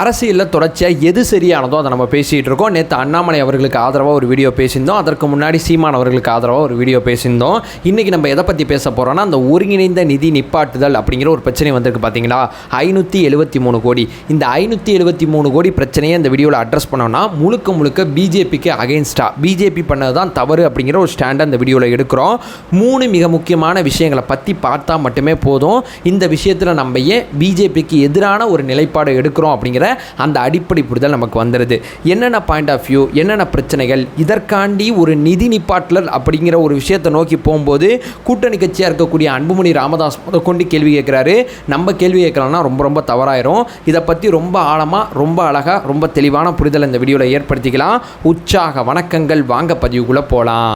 அரசியலில் தொடர்ச்சியாக எது சரியானதோ அதை நம்ம பேசிகிட்டு இருக்கோம். நேற்று அண்ணாமலை அவர்களுக்கு ஆதரவாக ஒரு வீடியோ பேசியிருந்தோம். அதற்கு முன்னாடி சீமான் அவர்களுக்கு ஆதரவாக ஒரு வீடியோ பேசியிருந்தோம். இன்றைக்கி நம்ம எதை பற்றி பேச போகிறோம்னா அந்த ஒருங்கிணைந்த நிதி நிப்பாட்டுதல் அப்படிங்கிற ஒரு பிரச்சனை வந்திருக்கு பார்த்தீங்களா ஐநூற்றி எழுபத்தி மூணு கோடி. இந்த ஐநூற்றி எழுபத்தி மூணு கோடி பிரச்சனையை இந்த வீடியோவில் அட்ரஸ் பண்ணோம்னா முழுக்க முழுக்க பிஜேபிக்கு அகைன்ஸ்டாக பிஜேபி பண்ணது தான் தவறு அப்படிங்கிற ஒரு ஸ்டாண்டை இந்த வீடியோவில் எடுக்கிறோம். மூணு மிக முக்கியமான விஷயங்களை பற்றி பார்த்தா மட்டுமே போதும். இந்த விஷயத்தில் நம்ம ஏன் பிஜேபிக்கு எதிரான ஒரு நிலைப்பாடு எடுக்கிறோம் அப்படிங்கிற அந்த அடிப்படை புரிதல் நமக்கு வந்துடுது என்னென்ன பாயிண்ட் ஆஃப் வியூ என்னென்ன பிரச்சனைகள் இதற்காண்டி ஒரு நிதி நிப்பாட்லர் அப்படிங்கிற ஒரு விஷயத்தை நோக்கி போகும்போது கூட்டணி கட்சியாக இருக்கக்கூடிய அன்புமணி ராமதாஸ் கொண்டு கேள்வி கேட்குறாரு. நம்ம கேள்வி கேட்கலாம்னா ரொம்ப ரொம்ப தவறாயிரும். இதை பற்றி ரொம்ப ஆழமாக ரொம்ப அழகாக ரொம்ப தெளிவான புரிதல் இந்த வீடியோவில் ஏற்படுத்திக்கலாம். உற்சாக வணக்கங்கள். வாங்க பதிவுக்குள்ளே போகலாம்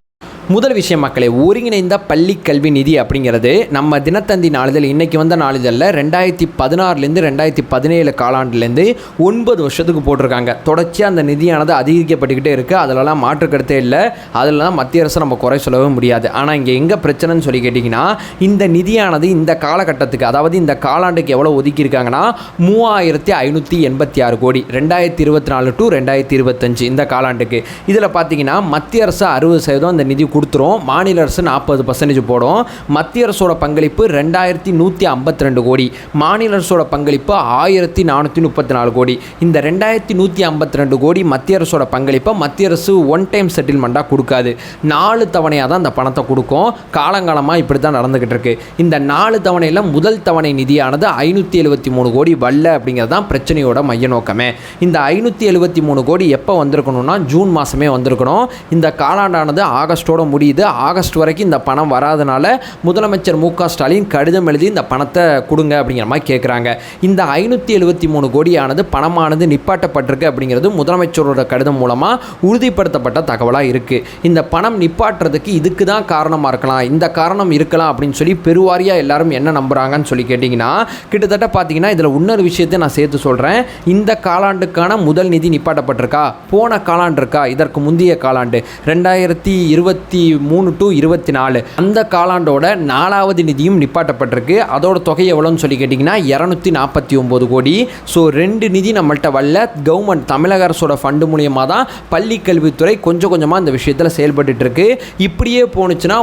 முதல் விஷயம் மக்களே ஒருங்கிணைந்த பள்ளி கல்வி நிதி அப்படிங்கிறது நம்ம தினத்தந்தி நாளிதழ் இன்றைக்கி வந்த நாளிதழில் ரெண்டாயிரத்தி பதினாறுலேருந்து ரெண்டாயிரத்தி பதினேழு காலாண்டுலேருந்து ஒன்பது வருஷத்துக்கு போட்டிருக்காங்க. தொடர்ச்சியாக அந்த நிதியானது அதிகரிக்கப்பட்டுக்கிட்டே இருக்குது அதிலலாம் மாற்றுக்கருத்தே இல்லை. அதிலலாம் மத்திய அரசு நம்ம குறை சொல்லவே முடியாது. ஆனால் இங்கே எங்கே பிரச்சனைன்னு சொல்லி கேட்டிங்கன்னா இந்த நிதியானது இந்த காலகட்டத்துக்கு அதாவது இந்த காலாண்டுக்கு எவ்வளோ ஒதுக்கியிருக்காங்கன்னா மூவாயிரத்தி ஐநூற்றி எண்பத்தி ஆறு கோடி ரெண்டாயிரத்தி இருபத்தி நாலு டு ரெண்டாயிரத்தி இருபத்தஞ்சு இந்த காலாண்டுக்கு. இதில் பார்த்தீங்கன்னா மத்திய அரசு அறுபது சதவீதம் அந்த நிதி கொடுத்துரும். மாநில அரசு நாற்பது பர்சன்டேஜ் போடும். மத்திய அரசோட பங்களிப்பு ரெண்டாயிரத்தி நூற்றி ஐம்பத்தி ரெண்டு கோடி. மாநில அரசோட பங்களிப்பு ஆயிரத்தி நானூற்றி முப்பத்தி நாலு கோடி. இந்த ரெண்டாயிரத்தி நூற்றி ஐம்பத்தி ரெண்டு கோடி மத்திய அரசோட பங்களிப்பை மத்திய அரசு ஒன் டைம் செட்டில்மெண்ட்டாக கொடுக்காது. நாலு தவணையாக தான் இந்த பணத்தை கொடுக்கும். காலங்காலமாக இப்படி தான் நடந்துக்கிட்டு இருக்கு. இந்த நாலு தவணையில் முதல் தவணை நிதியானது ஐநூற்றி எழுபத்தி மூணு கோடி வல்ல அப்படிங்கிறது தான் பிரச்சனையோட மைய நோக்கமே இந்த ஐநூற்றி எழுபத்தி மூணு கோடி எப்போ வந்திருக்கணும்னா ஜூன் மாதமே வந்திருக்கணும். இந்த காலாண்டானது ஆகஸ்ட்டோட முடியுது. ஆகஸ்ட் வரைக்கும் இந்த பணம் வராதனால முதலமைச்சர் மு க ஸ்டாலின் கடிதம் எழுதி இந்த பணத்தை கொடுங்க அப்படிங்கிற மாதிரி கேட்குறாங்க இந்த ஐநூற்றி எழுபத்தி மூணு கோடியானது பணமானது நிப்பாட்டப்பட்டிருக்கு அப்படிங்கிறது முதலமைச்சரோட கடிதம் மூலமாக உறுதிப்படுத்தப்பட்ட தகவலாக இருக்குது இந்த பணம் நிப்பாட்டுறதுக்கு இதுக்கு தான் காரணமாக இருக்கலாம். இந்த காரணம் இருக்கலாம் அப்படின்னு சொல்லி பெருவாரியாக எல்லாரும் என்ன நம்புகிறாங்கன்னு சொல்லி கேட்டிங்கன்னா கிட்டத்தட்ட பார்த்தீங்கன்னா இதில் இன்னொரு விஷயத்தை நான் சேர்த்து சொல்கிறேன் இந்த காலாண்டுக்கான முதல் நிதி நிப்பாட்டப்பட்டிருக்கா? போன காலாண்டு இருக்கா? இதற்கு முந்தைய காலாண்டு. ரெண்டாயிரத்தி இருபத்தி மூணு டு இருபத்தி நாலு. அந்த காலாண்டோட நாலாவது நிதியும் நிப்பாட்டப்பட்டிருக்கு. அதோட தொகை எவ்வளோன்னு சொல்லி கேட்டிங்கன்னா இரநூத்தி நாற்பத்தி ஒம்பது கோடி. ஸோ ரெண்டு நிதி நம்மள்ட்ட வரல. கவர்மெண்ட் தமிழக அரசோட ஃபண்டு மூலியமாக தான் பள்ளி கல்வித்துறை கொஞ்சம் கொஞ்சமாக இந்த விஷயத்தில் செயல்பட்டுட்டு இருக்கு இப்படியே போணுச்சுன்னா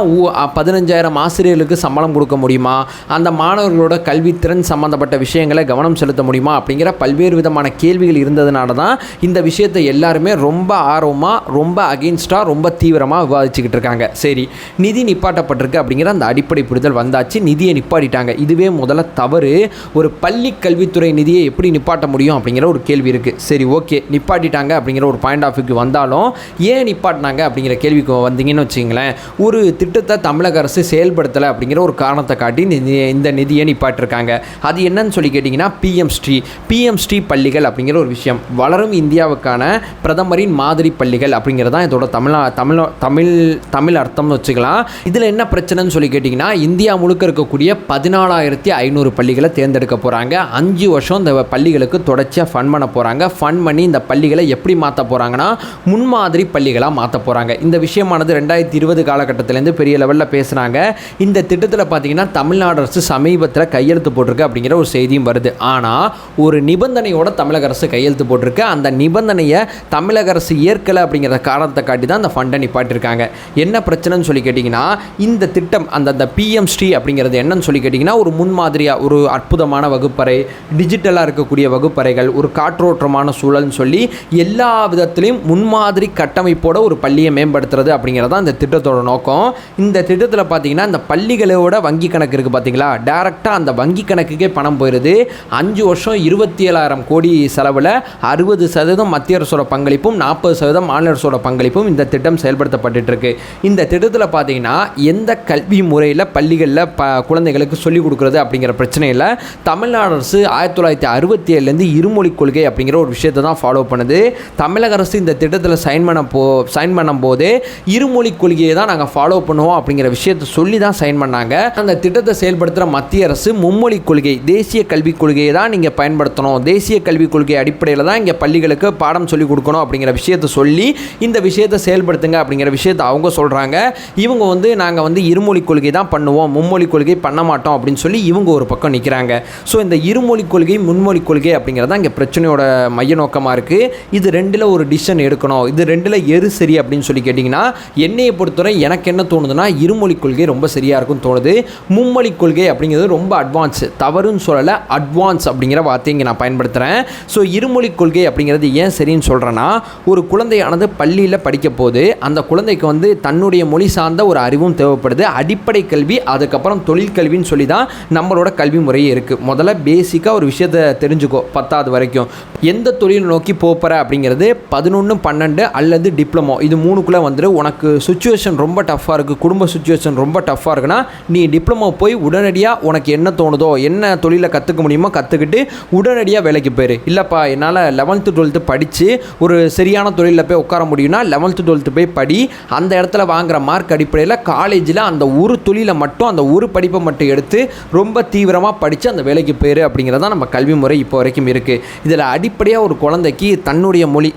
பதினஞ்சாயிரம் ஆசிரியர்களுக்கு சம்பளம் கொடுக்க முடியுமா? அந்த மாணவர்களோட கல்வித்திறன் சம்பந்தப்பட்ட விஷயங்களை கவனம் செலுத்த முடியுமா? அப்படிங்கிற பல்வேறு விதமான கேள்விகள் இருந்ததுனால தான் இந்த விஷயத்தை எல்லாருமே ரொம்ப ஆர்வமாக ரொம்ப அகெயின்ஸ்டாக ரொம்ப தீவிரமாக விவாதிச்சுக்கிட்டு இருக்காங்க சரி நிதி நிப்பாட்டப்பட்டிருக்கு அப்படிங்கிற அந்த அடிப்படை புரிதல் வந்தாச்சு. நிதியை நிப்பாட்டிட்டாங்க. இதுவே முதல்ல தவறு. ஒரு பள்ளி கல்வித்துறை நிதியை எப்படி நிப்பாட்ட முடியும் அப்படிங்கிற ஒரு கேள்வி இருக்குது சரி ஓகே. நிப்பாட்டிட்டாங்க அப்படிங்கிற ஒரு பாயிண்ட் ஆஃப் வியூக்கு வந்தாலும் ஏன் நிப்பாட்டினாங்க அப்படிங்கிற கேள்விக்கு வந்தீங்கன்னு வச்சிங்களேன் ஒரு திட்டத்தை தமிழக அரசு செயல்படுத்தலை அப்படிங்கிற ஒரு காரணத்தை காட்டி நிதி- இந்த நிதியை நிப்பாட்டிருக்காங்க. அது என்னன்னு சொல்லி கேட்டிங்கன்னா பிஎம் ஸ்ரீ பிஎம் ஸ்ரீ பள்ளிகள் அப்படிங்கிற ஒரு விஷயம். வளரும் இந்தியாவுக்கான பிரதமரின் மாதிரி பள்ளிகள் அப்படிங்கிறது தான் இதோட தமிழா தமிழ் தமிழ் தமிழ் அர்த்தம்னு வச்சுக்கலாம். இதில் என்ன பிரச்சனைன்னு சொல்லி கேட்டிங்கன்னா இந்தியா முழுக்க இருக்கக்கூடிய பதினாலாயிரத்தி ஐநூறு பள்ளிகளை தேர்ந்தெடுக்க போகிறாங்க அஞ்சு வருஷம் இந்த பள்ளிகளுக்கு தொடர்ச்சியாக ஃபன் பண்ண போகிறாங்க ஃபன் பண்ணி இந்த பள்ளிகளை எப்படி மாற்ற போகிறாங்கன்னா முன்மாதிரி பள்ளிகளாக மாற்ற போகிறாங்க இந்த விஷயமானது ரெண்டாயிரத்தி இருபது காலகட்டத்திலேருந்து பெரிய லெவலில் பேசுகிறாங்க இந்த திட்டத்தில் பார்த்தீங்கன்னா தமிழ்நாடு அரசு சமீபத்தில் கையெழுத்து போட்டிருக்கு அப்படிங்கிற ஒரு செய்தியும் வருது. ஆனால் ஒரு நிபந்தனையோட தமிழக அரசு கையெழுத்து போட்டிருக்கு. அந்த நிபந்தனையை தமிழக அரசு ஏற்கலை அப்படிங்கிற காரணத்தை காட்டி தான் அந்த ஃபண்டை நிப்பாட்டிருக்காங்க. என்ன பிரச்சனைன்னு சொல்லி கேட்டிங்கன்னா இந்த திட்டம் அந்த அந்த பிஎம் ஸ்ரீ அப்படிங்கிறது என்னன்னு சொல்லி கேட்டிங்கன்னா ஒரு முன்மாதிரியாக ஒரு அற்புதமான வகுப்பறை டிஜிட்டலாக இருக்கக்கூடிய வகுப்பறைகள் ஒரு காற்றோட்டமான சூழல்னு சொல்லி எல்லா விதத்திலையும் முன்மாதிரி கட்டமைப்போட ஒரு பள்ளியை மேம்படுத்துறது அப்படிங்கிறது தான் இந்த திட்டத்தோட நோக்கம். இந்த திட்டத்தில் பார்த்தீங்கன்னா இந்த பள்ளிகளோட வங்கி கணக்கு இருக்குது பார்த்தீங்களா டேரெக்டாக அந்த வங்கி கணக்குக்கே பணம் போயிடுது அஞ்சு வருஷம் இருபத்தி ஏழாயிரம் கோடி செலவில் அறுபது சதவீதம் மத்திய அரசோட பங்களிப்பும் நாற்பது சதவீதம் மாநில அரசோட பங்களிப்பும் இந்த திட்டம் செயல்படுத்தப்பட்டுட்டு இருக்குது இந்த திட்டத்தில் பார்த்தீங்கன்னா எந்த கல்வி முறையில் பள்ளிகளில் ப குழந்தைகளுக்கு சொல்லிக் கொடுக்குறது அப்படிங்கிற பிரச்சனையில் தமிழ்நாடு அரசு ஆயிரத்தி தொள்ளாயிரத்தி அறுபத்தி ஏழுலேருந்து இருமொழி கொள்கை அப்படிங்கிற ஒரு விஷயத்தை தான் ஃபாலோ பண்ணுது. தமிழக அரசு இந்த திட்டத்தில் சைன் பண்ண போ சைன் பண்ணும்போது இருமொழி கொள்கையை தான் நாங்கள் ஃபாலோ பண்ணுவோம் அப்படிங்கிற விஷயத்தை சொல்லி தான் சைன் பண்ணாங்க. அந்த திட்டத்தை செயல்படுத்துகிற மத்திய அரசு மும்மொழி கொள்கை தேசிய கல்விக் கொள்கையை தான் நீங்கள் பயன்படுத்தணும். தேசிய கல்விக் கொள்கை அடிப்படையில் தான் இங்கே பள்ளிகளுக்கு பாடம் சொல்லிக் கொடுக்கணும் அப்படிங்கிற விஷயத்தை சொல்லி இந்த விஷயத்தை செயல்படுத்துங்க அப்படிங்கிற விஷயத்தை அவங்க சொல்கிறாங்க இவங்க வந்து நாங்கள் வந்து இருமொழி கொள்கை தான் பண்ணுவோம். மும்மொழி கொள்கை பண்ண மாட்டோம் அப்படின்னு சொல்லி இவங்க ஒரு பக்கம் நிற்கிறாங்க ஸோ இந்த இருமொழி கொள்கை முன்மொழி கொள்கை அப்படிங்கிறது தான் இங்கே பிரச்சனையோட மைய நோக்கமாக இருக்குது இது ரெண்டில் ஒரு டிசிஷன் எடுக்கணும். இது ரெண்டில் எது சரி அப்படின்னு சொல்லி கேட்டிங்கன்னா என்னையை பொறுத்தவரை எனக்கு என்ன தோணுதுன்னா இருமொழி கொள்கை ரொம்ப சரியாக இருக்கும்னு தோணுது. மும்மொழி கொள்கை அப்படிங்கிறது ரொம்ப அட்வான்ஸ் தவறுன்னு சொல்லலை அட்வான்ஸ் அப்படிங்கிற வார்த்தையை இங்கே நான் பயன்படுத்துகிறேன் ஸோ இருமொழி கொள்கை அப்படிங்கிறது ஏன் சரின்னு சொல்கிறேன்னா ஒரு குழந்தையானது பள்ளியில் படிக்க போது அந்த குழந்தைக்கு வந்து தன்னுடைய மொழி சார்ந்த ஒரு அறிவும் தேவைப்படுது. அடிப்படை கல்வி அதுக்கப்புறம் தொழில் கல்வின்னு சொல்லி தான் நம்மளோட கல்வி முறையே இருக்குது முதல்ல பேசிக்காக ஒரு விஷயத்தை தெரிஞ்சுக்கோ பத்தாவது வரைக்கும். எந்த தொழில் நோக்கி போகிற அப்படிங்கிறது பதினொன்று பன்னெண்டு அல்லது டிப்ளமோ இது மூணுக்குள்ளே வந்துட்டு உனக்கு சுச்சுவேஷன் ரொம்ப டஃப்பாக இருக்குது குடும்ப சுச்சுவேஷன் ரொம்ப டஃப்பாக இருக்குன்னா நீ டிப்ளமோ போய் உடனடியாக உனக்கு என்ன தோணுதோ என்ன தொழிலை கற்றுக்க முடியுமோ கற்றுக்கிட்டு உடனடியாக வேலைக்கு போயிரு. இல்லைப்பா என்னால் லெவன்த்து டுவெல்த்து படித்து ஒரு சரியான தொழிலில் போய் உட்கார முடியும்னா லெவன்த்து டுவெல்த்து போய் படி. அந்த இடத்துல வாங்குற மார்க் அடிப்படையில் காலேஜில் அந்த ஒரு தொழிலை மட்டும் அந்த ஒரு படிப்பை மட்டும் எடுத்து ரொம்ப தீவிரமாக படித்து அந்த வேலைக்கு போயிரு அப்படிங்கிறது தான் நம்ம கல்வி முறை இப்போ வரைக்கும் இருக்குது இதில் அடிப்படையாக ஒரு குழந்தைக்கு தன்னுடைய மொழி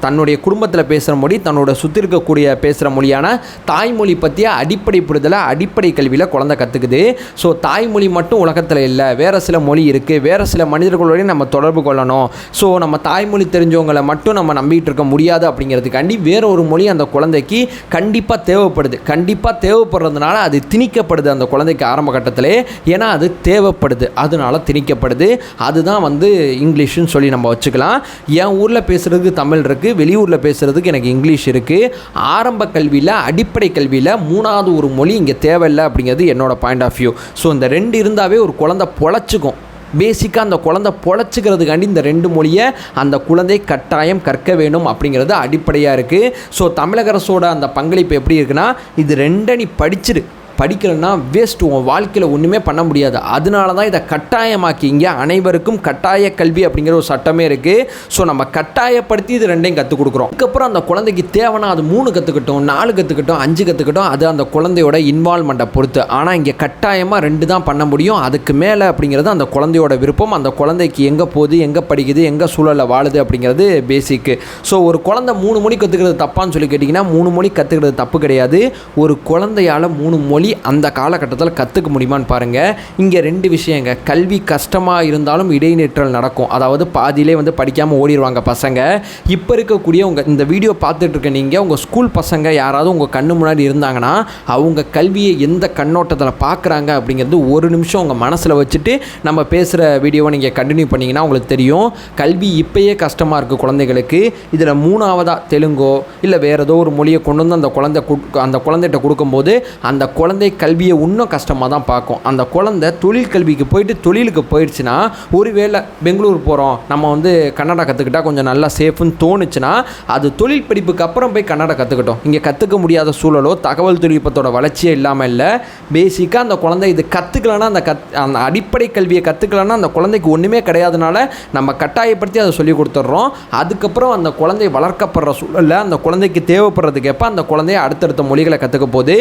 தன்னுடைய குடும்பத்தில் பேசுகிற மொழி தன்னோட சுற்றி இருக்கக்கூடிய பேசுகிற மொழியான தாய்மொழி பற்றிய அடிப்படை புரிதலை அடிப்படை கல்வியில் குழந்தை கற்றுக்குது ஸோ தாய்மொழி மட்டும் உலகத்தில் இல்லை வேறு சில மொழி இருக்குது வேறு சில மனிதர்களோடய நம்ம தொடர்பு கொள்ளணும். ஸோ நம்ம தாய்மொழி தெரிஞ்சவங்களை மட்டும் நம்ம நம்பிக்கிட்டு இருக்க முடியாது அப்படிங்கிறதுக்காண்டி வேற ஒரு மொழி அந்த குழந்தைக்கு கண்டிப்பாக தேவைப்படுது. கண்டிப்பாக தேவைப்படுறதுனால அது திணிக்கப்படுது அந்த குழந்தைக்கு ஆரம்ப கட்டத்திலே. ஏன்னா அது தேவைப்படுது. அதனால திணிக்கப்படுது. அதுதான் வந்து இங்கிலீஷ்னு சொல்லி நம்ம வச்சுக்கலாம். என் ஊரில் பேசுகிறதுக்கு தமிழ் இருக்குது வெளியூரில் பேசுகிறதுக்கு எனக்கு இங்கிலீஷ் இருக்குது ஆரம்ப கல்வியில் அடிப்படை கல்வியில் மூணாவது ஒரு மொழி இங்கே தேவையில்லை அப்படிங்கிறது என்னோடய பாயிண்ட் ஆஃப் வியூ ஸோ இந்த ரெண்டு இருந்தாவே ஒரு குழந்தை பொழைச்சிக்கும். பேசிக்காக அந்த குழந்தை பொழைச்சிக்கிறதுக்காண்டி இந்த ரெண்டு மொழியை அந்த குழந்தை கட்டாயம் கற்க வேணும் அப்படிங்கிறது அடிப்படையாக இருக்குது ஸோ தமிழக அரசோட அந்த பங்களிப்பு எப்படி இருக்குன்னா இது ரெண்டை நீ படிச்சிரு. படிக்கலைன்னா வேஸ்ட் உன் வாழ்க்கையில் ஒன்றுமே பண்ண முடியாது. அதனால தான் இதை கட்டாயமாக்கி இங்கே அனைவருக்கும் கட்டாய கல்வி அப்படிங்கிற ஒரு சட்டமே இருக்குது ஸோ நம்ம கட்டாயப்படுத்தி இது ரெண்டையும் கற்றுக் கொடுக்குறோம். அதுக்கப்புறம் அந்த குழந்தைக்கு தேவைன்னா அது மூணு கற்றுக்கட்டும் நாலு கற்றுக்கட்டும் அஞ்சு கற்றுக்கட்டும் அது அந்த குழந்தையோட இன்வால்மெண்ட்டை பொறுத்து. ஆனால் இங்கே கட்டாயமாக ரெண்டு தான் பண்ண முடியும். அதுக்கு மேலே அப்படிங்கிறது அந்த குழந்தையோட விருப்பம். அந்த குழந்தைக்கு எங்கே போகுது எங்கே படிக்குது எங்கே சூழலில் வாழுது அப்படிங்கிறது பேசிக்கு ஸோ ஒரு குழந்தை மூணு மொழி கற்றுக்கிறது தப்பான்னு சொல்லி கேட்டிங்கன்னா மூணு மொழி கற்றுக்கிறது தப்பு கிடையாது. ஒரு குழந்தையால் மூணு மொழி அந்த காலகட்டத்தில் கற்றுக்க முடியுமான்னு பாருங்கள் இங்கே ரெண்டு விஷயங்க. கல்வி கஷ்டமாக இருந்தாலும் இடைநிற்றல் நடக்கும். அதாவது பாதியிலே வந்து படிக்காமல் ஓடிடுவாங்க பசங்க. இப்போ இருக்கக்கூடிய உங்கள் இந்த வீடியோ பார்த்துட்ருக்க நீங்கள் உங்கள் ஸ்கூல் பசங்க யாராவது உங்கள் கண்ணு முன்னாடி இருந்தாங்கன்னா அவங்க கல்வியை எந்த கண்ணோட்டத்தில் பார்க்குறாங்க அப்படிங்கிறது ஒரு நிமிஷம் உங்கள் மனசில் வச்சுட்டு நம்ம பேசுகிற வீடியோவை நீங்கள் கண்டினியூ பண்ணிங்கன்னா உங்களுக்கு தெரியும். கல்வி இப்போயே கஷ்டமாக இருக்குது குழந்தைகளுக்கு. இதில் மூணாவதாக தெலுங்கோ இல்லை வேறு ஏதோ ஒரு மொழியை கொண்டு வந்து அந்த குழந்தை அந்த குழந்தைகிட்ட கொடுக்கும்போது அந்த குழந்தை குழந்தை கல்வியை இன்னும் கஷ்டமாக தான் பார்க்கும். அந்த குழந்தை தொழில் கல்விக்கு போயிட்டு தொழிலுக்கு போயிடுச்சுன்னா ஒருவேளை பெங்களூர் போகிறோம் நம்ம வந்து கன்னடா கற்றுக்கிட்டா கொஞ்சம் நல்லா சேஃப்னு தோணுச்சுன்னா அது தொழில் படிப்புக்கு அப்புறம் போய் கன்னடா கற்றுக்கிட்டோம் இங்கே கற்றுக்க முடியாத சூழலோ தகவல் தொழில்நுட்பத்தோட வளர்ச்சியே இல்லாமல் இல்லை. பேசிக்காக அந்த குழந்தை இது கற்றுக்கலன்னா அந்த கத் அந்த அடிப்படை கல்வியை கற்றுக்கலன்னா அந்த குழந்தைக்கு ஒன்றுமே கிடையாதுனால நம்ம கட்டாயப்படுத்தி அதை சொல்லி கொடுத்துட்றோம். அதுக்கப்புறம் அந்த குழந்தை வளர்க்கப்படுற சூழலில் அந்த குழந்தைக்கு தேவைப்படுறதுக்கு எப்போ அந்த குழந்தைய அடுத்தடுத்த மொழிகளை கற்றுக்க போது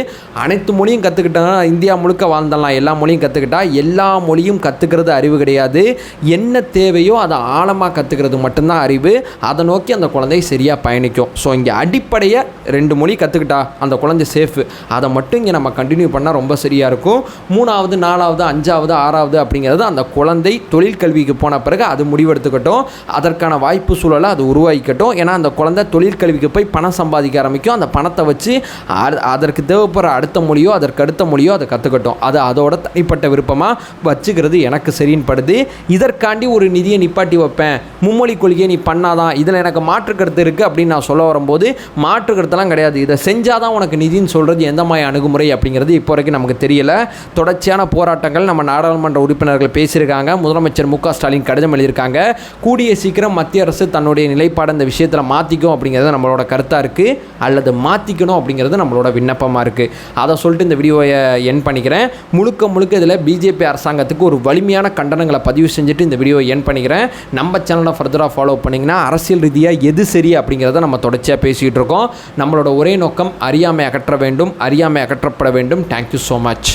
அனைத்து மொழியும் கற்றுக்கிட்டோன்னா இந்தியா முழுக்க வாழ்ந்துடலாம். எல்லா மொழியும் கற்றுக்கிட்டா எல்லா மொழியும் கற்றுக்கிறது அறிவு கிடையாது. என்ன தேவையோ அதை ஆழமாக கற்றுக்கிறது மட்டும்தான் அறிவு. அதை நோக்கி அந்த குழந்தை சரியாக பயணிக்கும். ஸோ இங்கே அடிப்படையை ரெண்டு மொழி கற்றுக்கிட்டா அந்த குழந்தை சேஃபு அதை மட்டும் இங்கே நம்ம கண்டினியூ பண்ணால் ரொம்ப சரியாக இருக்கும். மூணாவது நாலாவது அஞ்சாவது ஆறாவது அப்படிங்கிறது அந்த குழந்தை தொழில் கல்விக்கு போன பிறகு அது முடிவெடுத்துக்கட்டும். அதற்கான வாய்ப்பு சூழலை அது உருவாக்கிக்கட்டும். ஏன்னா அந்த குழந்தை தொழில் கல்விக்கு போய் பணம் சம்பாதிக்க ஆரம்பிக்கும். அந்த பணத்தை வச்சு அதற்கு தேவைப்படுற அடுத்த மொழியோ அதற்கு அடுத்த மொழியோ அதை கற்றுக்கட்டும் அதை அதோட தனிப்பட்ட விருப்பமாக வச்சுக்கிறது எனக்கு சரின்னு படுது இதற்காண்டி ஒரு நிதியை நிப்பாட்டி வைப்பேன். மும்மொழி கொள்கையை நீ பண்ணாதான் இதில் எனக்கு மாற்று கருத்து இருக்குது அப்படின்னு நான் சொல்ல வரும்போது மாற்று கருத்தெல்லாம் கிடையாது. இதை செஞ்சால் தான் உனக்கு நிதின்னு சொல்கிறது எந்த மாதிரி அணுகுமுறை அப்படிங்கிறது இப்போ வரைக்கும் நமக்கு தெரியல. தொடர்ச்சியான போராட்டங்கள் நம்ம நாடாளுமன்ற உறுப்பினர்கள் பேசியிருக்காங்க. முதலமைச்சர் மு ஸ்டாலின் கடிதம் எழுதியிருக்காங்க. கூடிய சீக்கிரம் மத்திய அரசு தன்னுடைய நிலைப்பாடு இந்த விஷயத்தில் மாற்றிக்கும் அப்படிங்கிறது நம்மளோட கருத்தாக இருக்குது அல்லது மாற்றிக்கணும் அப்படிங்கிறது நம்மளோட விண்ணப்பமாக இருக்குது அதை சொல்லிட்டு இந்த வீடியோவை என் பண்ணிக்கிறேன். முழுக்க முழுக்க இதில் பிஜேபி அரசாங்கத்துக்கு ஒரு வலிமையான கண்டனங்களை பதிவு செஞ்சுட்டு இந்த வீடியோவை என் பண்ணிக்கிறேன். நம்ம சேனலை ஃபர்தராக ஃபாலோ பண்ணிங்கன்னா அரசியல் ரீதியாக எது சரி அப்படிங்கிறத நம்ம தொடர்ச்சியாக பேசிகிட்டு இருக்கோம். நம்மளோட ஒரே நோக்கம் அறியாமை அகற்ற வேண்டும் அறியாமை அகற்றப்பட வேண்டும். Thank you so much